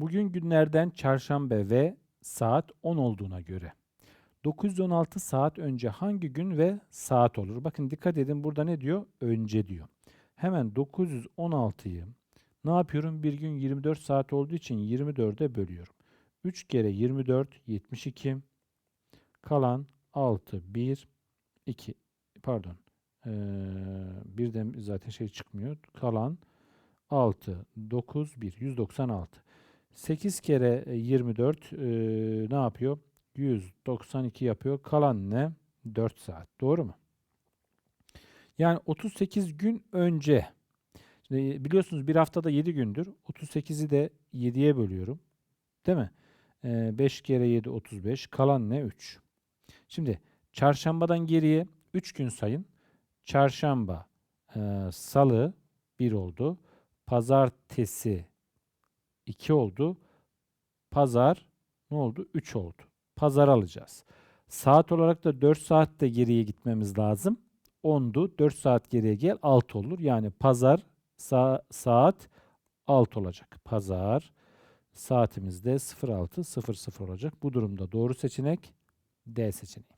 Bugün günlerden çarşamba ve saat 10 olduğuna göre 916 saat önce hangi gün ve saat olur? Bakın dikkat edin burada ne diyor? Önce diyor. Hemen 916'yı ne yapıyorum? Bir gün 24 saat olduğu için 24'e bölüyorum. 3 kere 24 72 kalan 6 1 2 pardon ee, birden zaten şey çıkmıyor. Kalan 6 9 1 196 8 kere e, 24 ee, ne yapıyor? 192 yapıyor. Kalan ne? 4 saat. Doğru mu? Yani 38 gün önce Şimdi biliyorsunuz bir haftada 7 gündür. 38'i de 7'ye bölüyorum. Değil mi? Ee, 5 kere 7 35. Kalan ne? 3. Şimdi çarşambadan geriye 3 gün sayın. Çarşamba, e, salı 1 oldu. Pazartesi 2 oldu. Pazar ne oldu? 3 oldu. Pazar alacağız. Saat olarak da 4 saat de geriye gitmemiz lazım. 10'du. 4 saat geriye gel 6 olur. Yani pazar sa- saat 6 olacak. Pazar saatimizde 06.00 olacak. Bu durumda doğru seçenek D seçeneği.